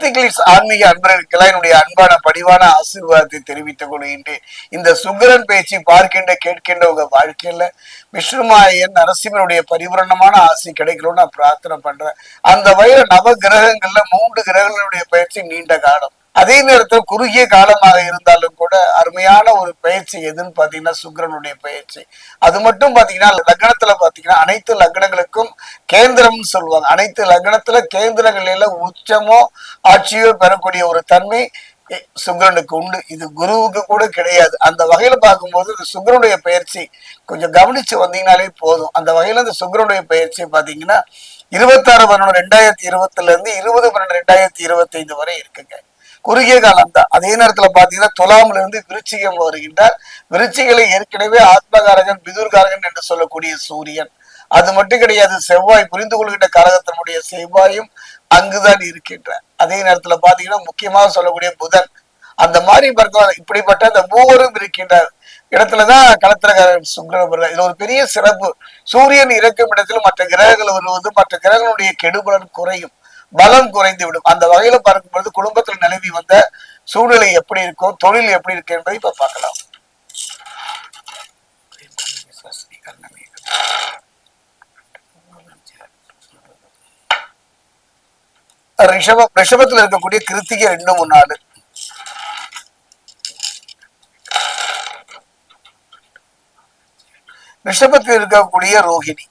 சக்திகளிஸ் ஆன்மீக அன்பர்களுக்கெல்லாம் என்னுடைய அன்பான படிவான ஆசீர்வாதத்தை தெரிவித்துக் கொள்கின்றேன். இந்த சுகரன் பேச்சு பார்க்கின்ற கேட்கின்ற உங்க வாழ்க்கையில விஷ்ணுமாயன் நரசிம்மனுடைய பரிபூரணமான ஆசை கிடைக்கணும்னு நான் பிரார்த்தனை பண்றேன். அந்த வகையில நவ கிரகங்கள்ல மூன்று கிரகங்களுடைய பயிற்சி நீண்ட காலம். அதே நேரத்தில் குறுகிய காலமாக இருந்தாலும் கூட அருமையான ஒரு பயிற்சி எதுன்னு பார்த்தீங்கன்னா சுக்கிரனுடைய பயிற்சி. அது மட்டும் பார்த்தீங்கன்னா லக்னத்துல பார்த்தீங்கன்னா அனைத்து லக்னங்களுக்கும் கேந்திரம்னு சொல்லுவாங்க. அனைத்து லக்னத்துல கேந்திரங்களில உச்சமோ ஆட்சியோ பெறக்கூடிய ஒரு தன்மை சுக்கரனுக்கு உண்டு. இது குருவுக்கு கூட கிடையாது. அந்த வகையில பார்க்கும்போது இந்த சுக்கரனுடைய பயிற்சி கொஞ்சம் கவனிச்சு வந்தீங்கனாலே போதும். அந்த வகையில இந்த சுக்கரனுடைய பயிற்சி பார்த்தீங்கன்னா இருபத்தாறு பன்னெண்டு ரெண்டாயிரத்தி இருபத்துல இருந்து இருபது பன்னெண்டு ரெண்டாயிரத்தி இருபத்தி ஐந்து வரை இருக்குங்க. குறுகிய காலம் தான் அதே நேரத்துல பாத்தீங்கன்னா துலாம்ல இருந்து விருச்சிகம் வருகின்றார். விருச்சிகளை ஏற்கனவே ஆத்மகாரகன் பிதுர்காரகன் என்று சொல்லக்கூடிய சூரியன். அது மட்டும் கிடையாது செவ்வாய் புரிந்து கொள்கின்ற காரகத்தினுடைய செவ்வாயும் அங்குதான் இருக்கின்றார். அதே நேரத்துல பாத்தீங்கன்னா முக்கியமாக சொல்லக்கூடிய புதன். அந்த மாதிரி பார்க்கலாம். இப்படிப்பட்ட அந்த மூவரும் இருக்கின்றார். இடத்துலதான் களத்திரக்காரர் சுக்கிரன் வருகிறார் இது ஒரு பெரிய சிறப்பு. சூரியன் இறக்கும் இடத்துல மற்ற கிரகங்கள் வருவது மற்ற கிரகங்களுடைய கெடுபலன் குறையும். பலம் குறைந்து விடும். அந்த வகையில பார்க்கும்பொழுது குடும்பத்தில் நிலவி வந்த சூழ்நிலை எப்படி இருக்கும் தொழில் எப்படி இருக்கு என்பதை இப்ப பார்க்கலாம். ரிஷபம் ரிஷபத்துல இருக்கக்கூடிய கிருத்திகை ரெண்டு மூணு ரிஷபத்தில் இருக்கக்கூடிய ரோஹிணி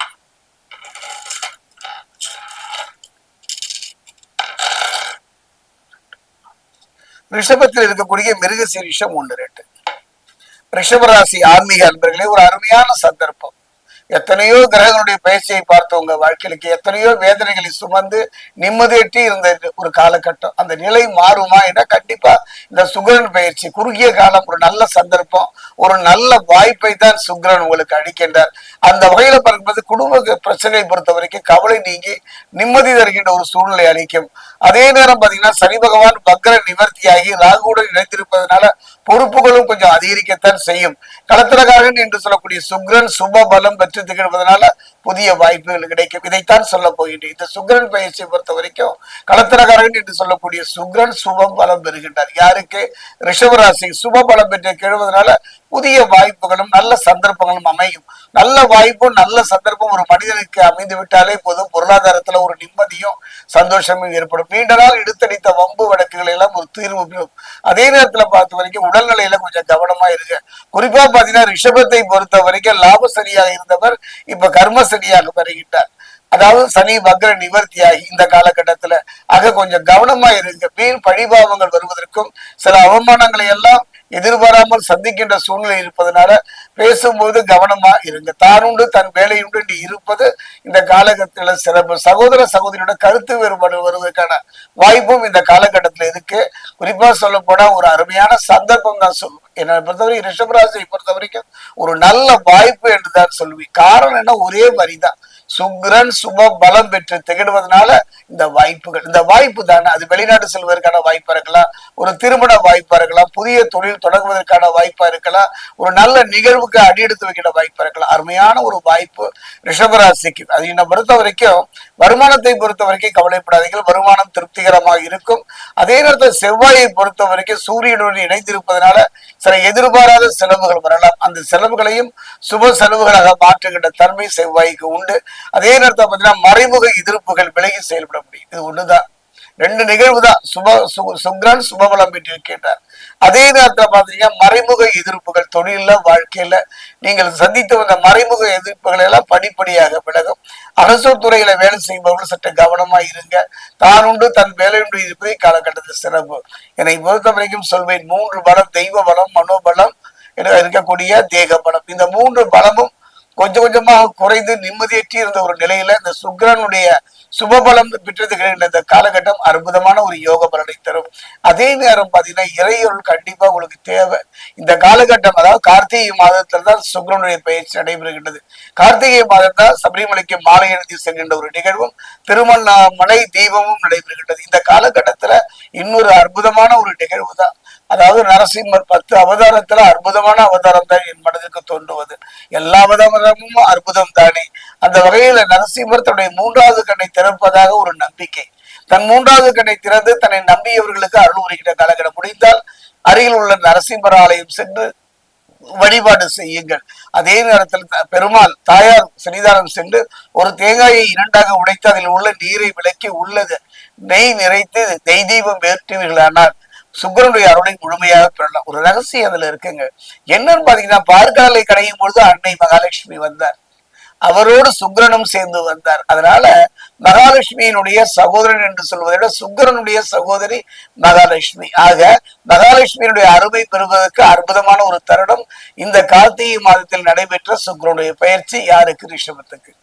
ரிஷபத்தில் இருக்கக்கூடிய மிருகசீரிஷம் ஒன்று ரெண்டு. ரிஷபராசி ஆன்மீக அன்பர்களே ஒரு அருமையான சந்தர்ப்பம். எத்தனையோ கிரகங்களுடைய பயிற்சியை பார்த்தவங்க வாழ்க்கைக்கு எத்தனையோ வேதனைகளை சுமந்து நிம்மதியற்றி இருந்த ஒரு காலகட்டம். அந்த நிலை மாறுமா என கண்டிப்பா இந்த சுக்கிரன் பயிற்சி குறுகிய காலம் ஒரு நல்ல சந்தர்ப்பம் ஒரு நல்ல வாய்ப்பை தான் சுக்கிரன் உங்களுக்கு அளிக்கின்றார். அந்த வகையில பார்க்கும்போது குடும்ப பிரச்சனையை பொறுத்த வரைக்கும் கவலை நீங்கி நிம்மதி தருகின்ற ஒரு சூழ்நிலை அளிக்கும். அதே நேரம் பாத்தீங்கன்னா சனி பகவான் பக்ர நிவர்த்தியாகி ராகுடன் இணைந்திருப்பதனால பொறுப்புகளும் கொஞ்சம் அதிகரிக்கத்தான் செய்யும். களத்திரகாரன் என்று சொல்லக்கூடிய சுக்ரன் சுப பலம் பெற்று திகழ்வதனால புதிய வாய்ப்புகள் கிடைக்கும். இதைத்தான் சொல்ல போகின்றேன். இந்த சுக்ரன் பயிற்சியை பொறுத்த வரைக்கும் களத்திரக்காரன் என்று சொல்லக்கூடிய சுக்ரன் சுப பலம் பெறுகின்றார். யாருக்கு? ரிஷபராசி சுப பலம் பெற்று கெழுவதனால புதிய வாய்ப்புகளும் நல்ல சந்தர்ப்பங்களும் அமையும். நல்ல வாய்ப்பும் நல்ல சந்தர்ப்பம் ஒரு மனிதனுக்கு அமைந்து விட்டாலே போதும். பொருளாதாரத்துல ஒரு நிம்மதியும் சந்தோஷமும் ஏற்படும். நீண்ட நாள் இழுத்தடித்த வம்பு வழக்குகள் எல்லாம் ஒரு தீர்வு அதே நேரத்துல பார்த்த வரைக்கும் உடல்நிலையில கொஞ்சம் கவனமா இருங்க. குறிப்பா பாத்தீங்கன்னா ரிஷபத்தை பொறுத்த வரைக்கும் லாப சரியாக இருந்தவர் இப்ப கர்ம சரியாக வருகின்றார். அதாவது சனி வக்ர நிவர்த்தியாகி இந்த காலகட்டத்துல. ஆக கொஞ்சம் கவனமா இருங்க. வீண் பழிபாவங்கள் வருவதற்கும் சில அவமானங்களை எல்லாம் எதிர்பாராமல் சந்திக்கின்ற சூழ்நிலை இருப்பதனால பேசும்போது கவனமா இருங்க. தானுண்டு தன் வேலையுண்டு என்று இருப்பது இந்த காலகட்டத்துல சிறப்பு. சகோதர சகோதரியோட கருத்து வேறுபாடு வருவதற்கான வாய்ப்பும் இந்த காலகட்டத்துல இருக்கு. குறிப்பா சொல்ல போனா ஒரு அருமையான சந்தர்ப்பம் தான் சொல்லுவேன் என்னை பொறுத்தவரைக்கும் ரிஷபராசியை பொறுத்த வரைக்கும் ஒரு நல்ல வாய்ப்பு என்று தான் சொல்லுவேன். காரணம் என்ன? ஒரே வரிதான். சுக்ரன் சுப பலம் பெற்று திகழ்வதனால இந்த வாய்ப்புகள் இந்த வாய்ப்பு தானே. அது வெளிநாடு செல்வதற்கான வாய்ப்பா இருக்கலாம் ஒரு திருமண வாய்ப்பா இருக்கலாம் புதிய தொழில் தொடங்குவதற்கான வாய்ப்பா இருக்கலாம் ஒரு நல்ல நிகழ்வுக்கு அடியெடுத்து வைக்கிற வாய்ப்பா இருக்கலாம். அருமையான ஒரு வாய்ப்பு ரிஷபராசிக்கு. அது என்னை பொறுத்த வரைக்கும் வருமானத்தை பொறுத்த வரைக்கும் கவலைப்படாதீர்கள். வருமானம் திருப்திகரமாக இருக்கும். அதே நேரத்தில் செவ்வாயை பொறுத்த வரைக்கும் சூரியனுடன் இணைந்திருப்பதனால சில எதிர்பாராத செலவுகள் வரலாம். அந்த செலவுகளையும் சுப செலவுகளாக மாற்றுகின்ற தன்மை செவ்வாய்க்கு உண்டு. அதே நேரத்தில் பார்த்தீங்கன்னா மறைமுக எதிர்ப்புகள் விலகி செயல்பட முடியும். இது ஒண்ணுதான். ரெண்டு நிகழ்வு தான் சுப சு- சுக்ரன் சுபபலம் பெற்றிருக்கின்றார் அதே நேரத்தில் பார்த்தீங்கன்னா மறைமுக எதிர்ப்புகள் தொழில வாழ்க்கையில நீங்கள் சந்தித்து வந்த மறைமுக எதிர்ப்புகள் எல்லாம் படிப்படியாக விலகும். அரசு துறையில வேலை செய்பவர்கள் சற்று கவனமா இருங்க. தான் உண்டு தன் வேலையுண்டு இருப்பதை காலகட்டத்தில் சிறப்பு. என்னை பொறுத்த வரைக்கும் சொல்வேன் மூன்று பலம் தெய்வ பலம் மனோபலம் என இருக்கக்கூடிய தேக பலம் இந்த மூன்று பலமும் கொஞ்சம் கொஞ்சமாக குறைந்து நிம்மதியற்றி இருந்த ஒரு நிலையில இந்த சுக்ரனுடைய சுபபலம் பெற்றது கிடைக்கின்ற இந்த காலகட்டம் அற்புதமான ஒரு யோக பலனை தரும். அதே நேரம் பார்த்தீங்கன்னா இறையொருள் கண்டிப்பா உங்களுக்கு தேவை. இந்த காலகட்டம் அதாவது கார்த்திகை மாதத்துல தான் சுக்ரனுடைய பயிற்சி நடைபெறுகின்றது. கார்த்திகை மாதம் தான் சபரிமலைக்கு மாலை எழுதி செல்கின்ற ஒரு நிகழ்வும் திருமணமலை தீபமும் நடைபெறுகின்றது. இந்த காலகட்டத்துல இன்னொரு அற்புதமான ஒரு நிகழ்வு தான். அதாவது நரசிம்மர் பத்து அவதாரத்துல அற்புதமான அவதாரம் தான் என் மனதுக்கு தோன்றுவது. எல்லா அவதாரமும் அற்புதம் தானே. அந்த வகையில நரசிம்மர் தன்னுடைய மூன்றாவது கண்ணை திறப்பதாக ஒரு நம்பிக்கை. தன் மூன்றாவது கண்ணை திறந்து தன்னை நம்பியவர்களுக்கு அருள் உரைக்கிற காலகட்டம் முடிந்தால் அருகில் உள்ள நரசிம்மர் ஆலயம் சென்று வழிபாடு செய்யுங்கள். அதே நேரத்தில் த- பெருமாள் தாயார் சன்னிதானம் சென்று ஒரு தேங்காயை இரண்டாக உடைத்து அதில் உள்ள நீரை விளக்கி உள்ளது. நெய் நிறைத்து தெய்தீபம் ஏற்றுவீர்களானால் சுக்கரனுடைய அருளை முழுமையாக பெறலாம். ஒரு ரகசியம் அதுல இருக்குங்க. என்னன்னு பாத்தீங்கன்னா பார்க்கடலை கடையும் பொழுது அன்னை மகாலட்சுமி வந்தார். அவரோடு சுக்கிரனும் சேர்ந்து வந்தார். அதனால மகாலட்சுமியினுடைய சகோதரன் என்று சொல்வதை விட சுக்கிரனுடைய சகோதரி மகாலட்சுமி. ஆக மகாலட்சுமியினுடைய அருமை பெறுவதற்கு அற்புதமான ஒரு தருணம் இந்த கார்த்திகை மாதத்தில் நடைபெற்ற சுக்கிரனுடைய பயிற்சி யாருக்கு ரிஷபத்துக்கு?